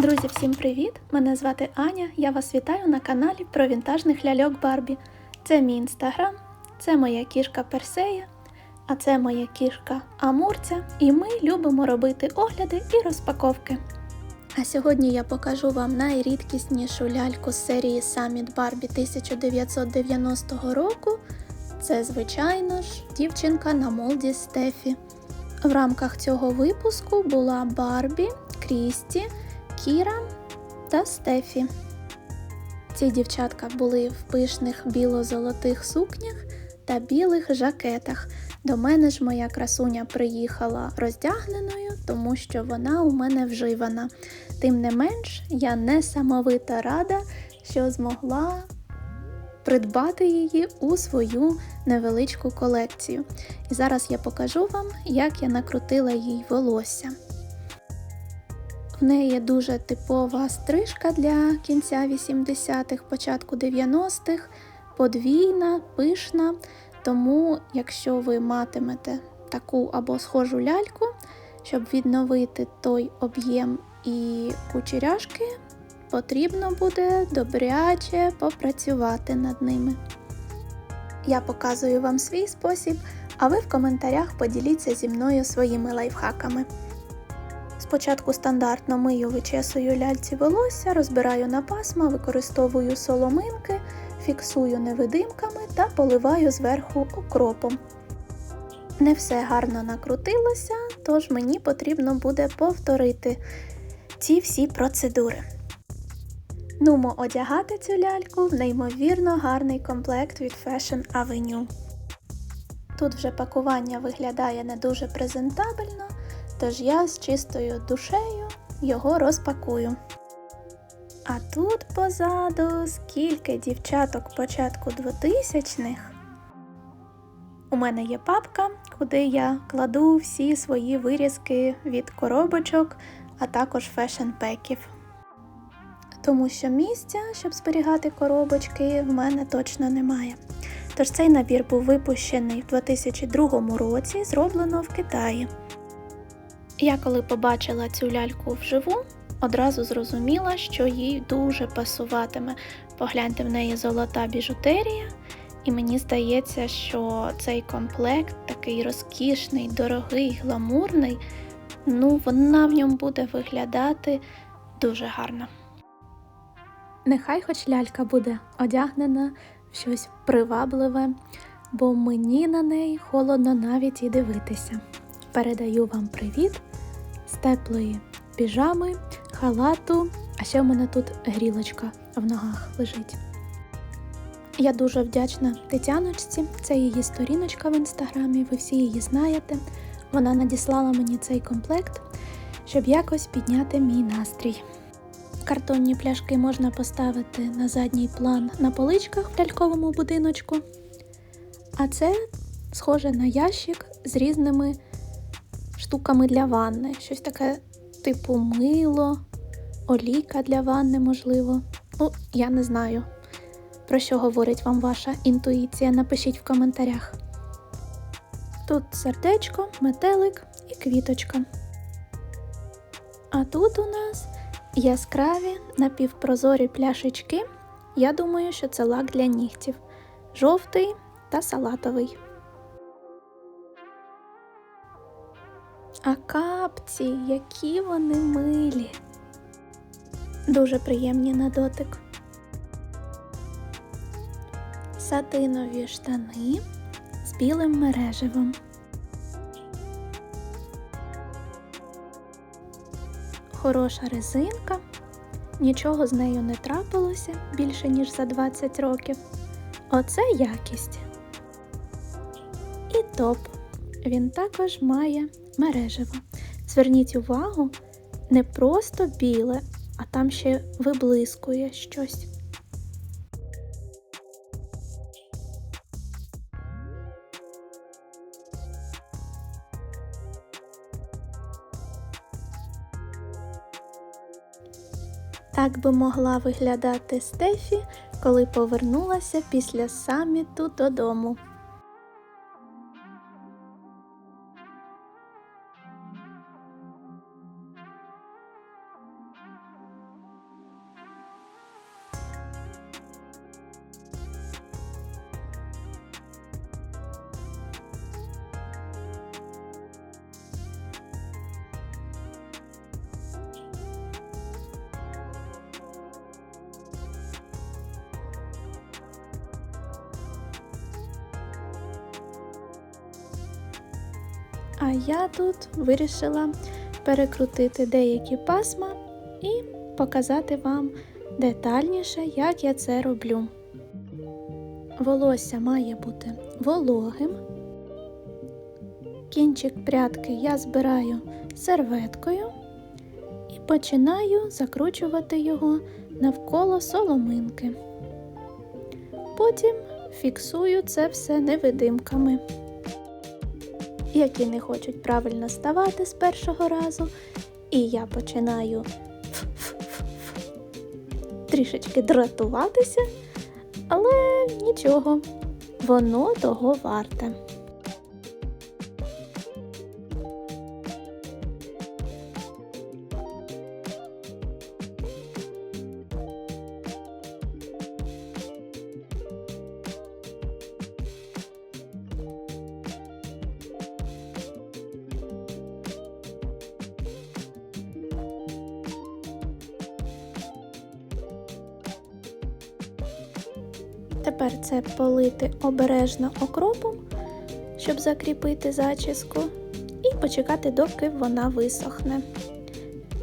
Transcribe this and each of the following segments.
Друзі, всім привіт! Мене звати Аня. Я вас вітаю на каналі про вінтажних ляльок Барбі. Це мій інстаграм, це моя кішка Персея, а це моя кішка Амурця, і ми любимо робити огляди і розпаковки. А сьогодні я покажу вам найрідкіснішу ляльку з серії Summit Barbie 1990 року. Це, звичайно ж, дівчинка на молді Стефі. В рамках цього випуску була Барбі, Крісті, Кіра та Стефі. Ці дівчатка були в пишних біло-золотих сукнях та білих жакетах. До мене ж моя красуня приїхала роздягненою, тому що вона у мене вживана. Тим не менш, я несамовито рада, що змогла придбати її у свою невеличку колекцію. І зараз я покажу вам, як я накрутила їй волосся. В неї дуже типова стрижка для кінця 80-х, початку 90-х, подвійна, пишна. Тому, якщо ви матимете таку або схожу ляльку, щоб відновити той об'єм і кучеряшки, потрібно буде добряче попрацювати над ними. Я показую вам свій спосіб, а ви в коментарях поділіться зі мною своїми лайфхаками. Спочатку стандартно мию вичесую ляльці волосся, розбираю на пасма, використовую соломинки, фіксую невидимками та поливаю зверху окропом. Не все гарно накрутилося, тож мені потрібно буде повторити ці всі процедури. Нумо одягати цю ляльку в неймовірно гарний комплект від Fashion Avenue. Тут вже пакування виглядає не дуже презентабельно, тож я з чистою душею його розпакую. А тут позаду скільки дівчаток початку 2000-х. У мене є папка, куди я кладу всі свої вирізки від коробочок, а також фешн-пеків. Тому що місця, щоб зберігати коробочки, в мене точно немає. Тож цей набір був випущений в 2002 році, зроблено в Китаї. Я коли побачила цю ляльку вживу, одразу зрозуміла, що їй дуже пасуватиме. Погляньте в неї золота біжутерія, і мені здається, що цей комплект такий розкішний, дорогий, гламурний, ну вона в ньому буде виглядати дуже гарно. Нехай хоч лялька буде одягнена в щось привабливе, бо мені на неї холодно навіть і дивитися. Передаю вам привіт з теплої піжами, халату, а ще в мене тут грілочка в ногах лежить. Я дуже вдячна Тетяночці, це її сторіночка в інстаграмі, ви всі її знаєте. Вона надіслала мені цей комплект, щоб якось підняти мій настрій. Картонні пляшки можна поставити на задній план на поличках в ляльковому будиночку. А це схоже на ящик з різними штуками для ванни. Щось таке типу мило, олійка для ванни, можливо. Ну, я не знаю, про що говорить вам ваша інтуїція. Напишіть в коментарях. Тут сердечко, метелик і квіточка. А тут у нас яскраві напівпрозорі пляшечки. Я думаю, що це лак для нігтів. Жовтий та салатовий. А капці, які вони милі. Дуже приємні на дотик. Сатинові штани з білим мереживом. Хороша резинка, нічого з нею не трапилося більше, ніж за 20 років. Оце якість. І топ. Він також має мережево. Зверніть увагу, не просто біле, а там ще виблискує щось. Так би могла виглядати Стефі, коли повернулася після саміту додому. А я тут вирішила перекрутити деякі пасма і показати вам детальніше, як я це роблю. Волосся має бути вологим. Кінчик прядки я збираю серветкою і починаю закручувати його навколо соломинки. Потім фіксую це все невидимками, які не хочуть правильно ставати з першого разу. І я починаю трішечки дратуватися, але нічого, воно того варте. Тепер це полити обережно окропом, щоб закріпити зачіску, і почекати, доки вона висохне.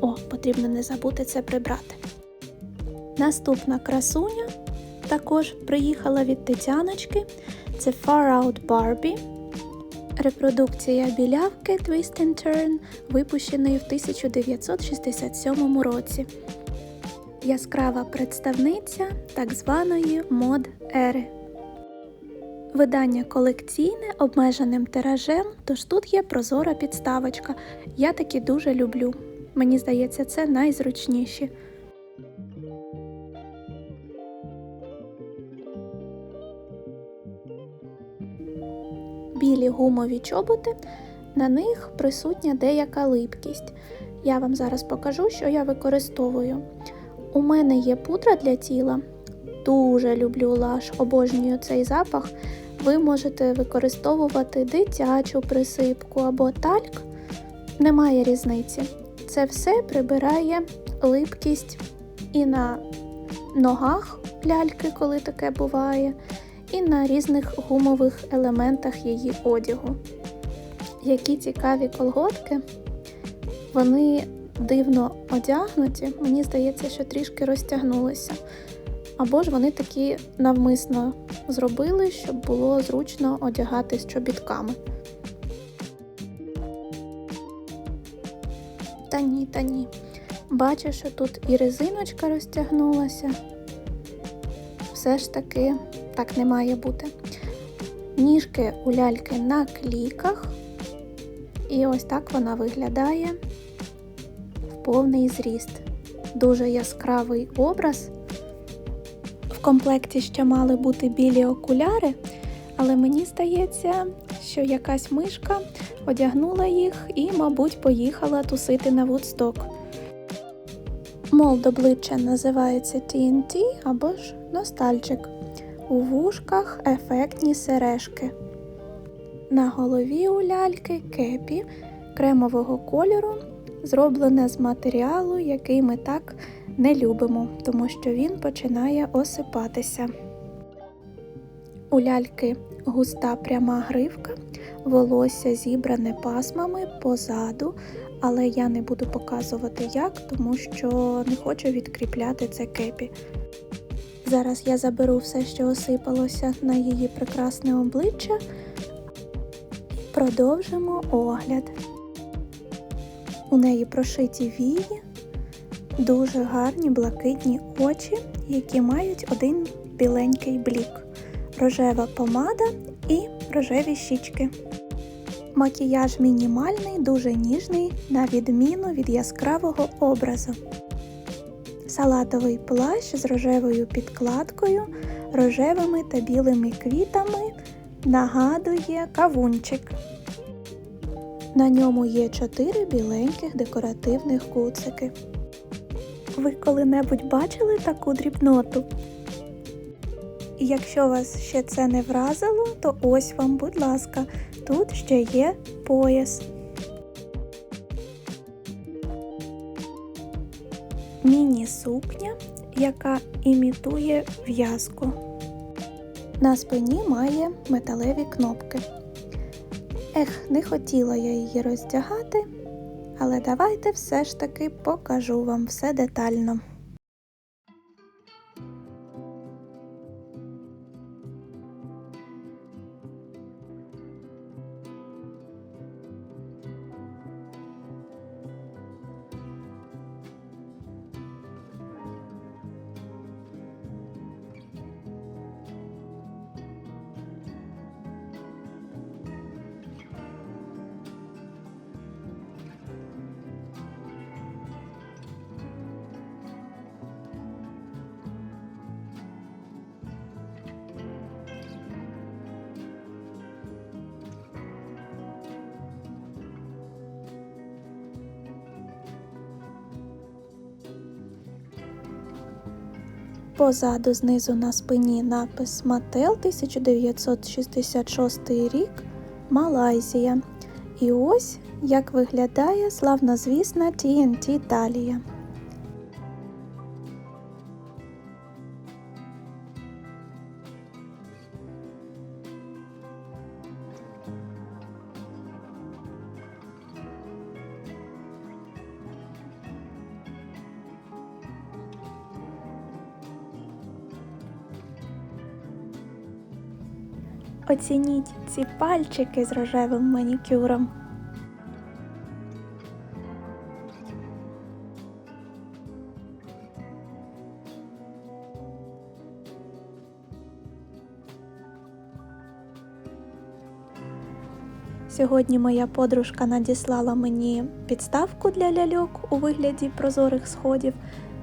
О, потрібно не забути це прибрати. Наступна красуня також приїхала від Тетяночки. Це Far Out Barbie. Репродукція білявки Twist and Turn, випущеної в 1967 році яскрава представниця так званої мод ери. Видання колекційне обмеженим тиражем, тож тут є прозора підставочка. Я такі дуже люблю. Мені здається, це найзручніші. Білі гумові чоботи, на них присутня деяка липкість. Я вам зараз покажу, що я використовую. У мене є пудра для тіла. Дуже люблю лаш, обожнюю цей запах. Ви можете використовувати дитячу присипку або тальк. Немає різниці. Це все прибирає липкість і на ногах ляльки, коли таке буває, і на різних гумових елементах її одягу. Які цікаві колготки, вони дивно одягнуті, мені здається, що трішки розтягнулися. Або ж вони такі навмисно зробили, щоб було зручно одягати з чобітками. Та ні, та ні. Бачу, що тут і резиночка розтягнулася. Все ж таки так не має бути. Ніжки у ляльки на кліках. І ось так вона виглядає повний зріст. Дуже яскравий образ. В комплекті ще мали бути білі окуляри, але мені здається, що якась мишка одягнула їх і, мабуть, поїхала тусити на Вудсток. Молд обличчя називається TNT або ж Ностальчик. У вушках ефектні сережки. На голові у ляльки кепі кремового кольору зроблене з матеріалу, який ми так не любимо, тому що він починає осипатися. У ляльки густа пряма гривка, волосся зібране пасмами позаду, але я не буду показувати як, тому що не хочу відкріпляти це кепі. Зараз я заберу все, що осипалося на її прекрасне обличчя, продовжимо огляд. У неї прошиті вії, дуже гарні блакитні очі, які мають один біленький блік, рожева помада і рожеві щічки. Макіяж мінімальний, дуже ніжний, на відміну від яскравого образу. Салатовий плащ з рожевою підкладкою, рожевими та білими квітами нагадує кавунчик. На ньому є чотири біленьких декоративних куцики. Ви коли-небудь бачили таку дрібноту? Якщо вас ще це не вразило, то ось вам, будь ласка, тут ще є пояс. Міні-сукня, яка імітує в'язку. На спині має металеві кнопки. Ех, не хотіла я її роздягати, але давайте все ж таки покажу вам все детально. Позаду знизу на спині напис Мател 1966 рік Малайзія. І ось як виглядає славнозвісна TNT талія. Оцініть ці пальчики з рожевим манікюром. Сьогодні моя подружка надіслала мені підставку для ляльок у вигляді прозорих сходів,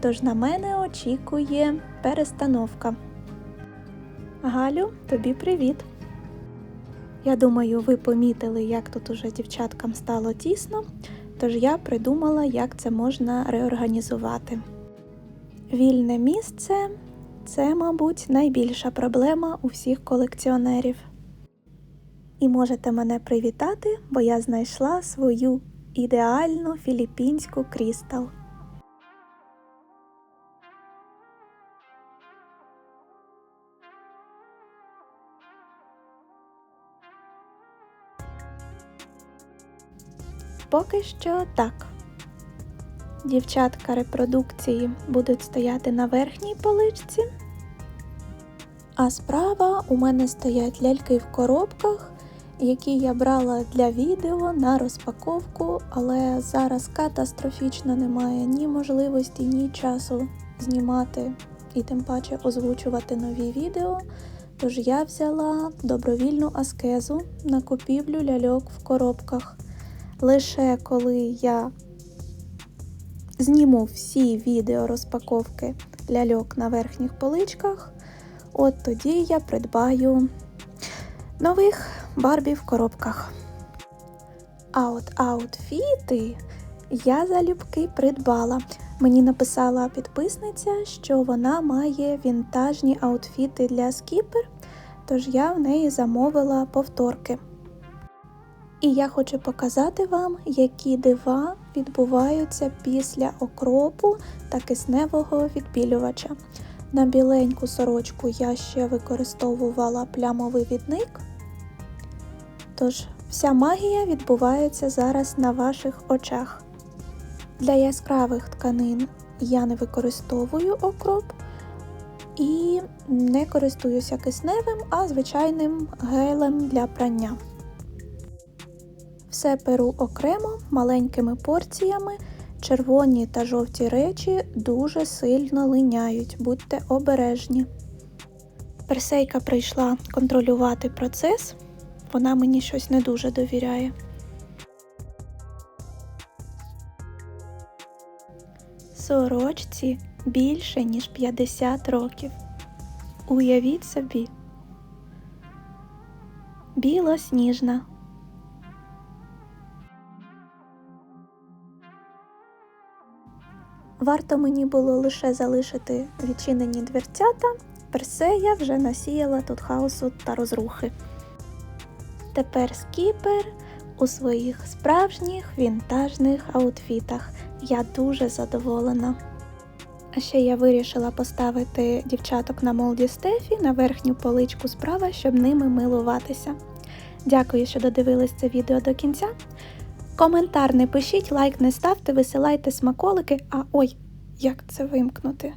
тож на мене очікує перестановка. Галю, тобі привіт! Я думаю, ви помітили, як тут уже дівчаткам стало тісно, тож я придумала, як це можна реорганізувати. Вільне місце це, мабуть, найбільша проблема у всіх колекціонерів. І можете мене привітати, бо я знайшла свою ідеальну філіппінську крістал. Поки що так. Дівчатка репродукції будуть стояти на верхній поличці, а справа у мене стоять ляльки в коробках, які я брала для відео на розпаковку, але зараз катастрофічно немає ні можливості, ні часу знімати і тим паче озвучувати нові відео. Тож я взяла добровільну аскезу на купівлю ляльок в коробках. Лише коли я зніму всі відео розпаковки ляльок на верхніх поличках, от тоді я придбаю нових барбі в коробках. А от аутфіти я залюбки придбала. Мені написала підписниця, що вона має вінтажні аутфіти для скіпер, тож я в неї замовила повторки. І я хочу показати вам, які дива відбуваються після окропу та кисневого відбілювача. На біленьку сорочку я ще використовувала плямовий відник. Тож, вся магія відбувається зараз на ваших очах. Для яскравих тканин я не використовую окроп і не користуюся кисневим, а звичайним гелем для прання. Все перу окремо маленькими порціями. Червоні та жовті речі дуже сильно линяють, будьте обережні. Персейка прийшла контролювати процес, вона мені щось не дуже довіряє. Сорочці більше, ніж 50 років. Уявіть собі. Білосніжна. Варто мені було лише залишити відчинені дверцята, персея вже насіяла тут хаосу та розрухи. Тепер скіпер у своїх справжніх вінтажних аутфітах. Я дуже задоволена. А ще я вирішила поставити дівчаток на молді Стефі на верхню поличку справа, щоб ними милуватися. Дякую, що додивились це відео до кінця. Коментар не пишіть, лайк не ставте, висилайте смаколики. А ой, як це вимкнути?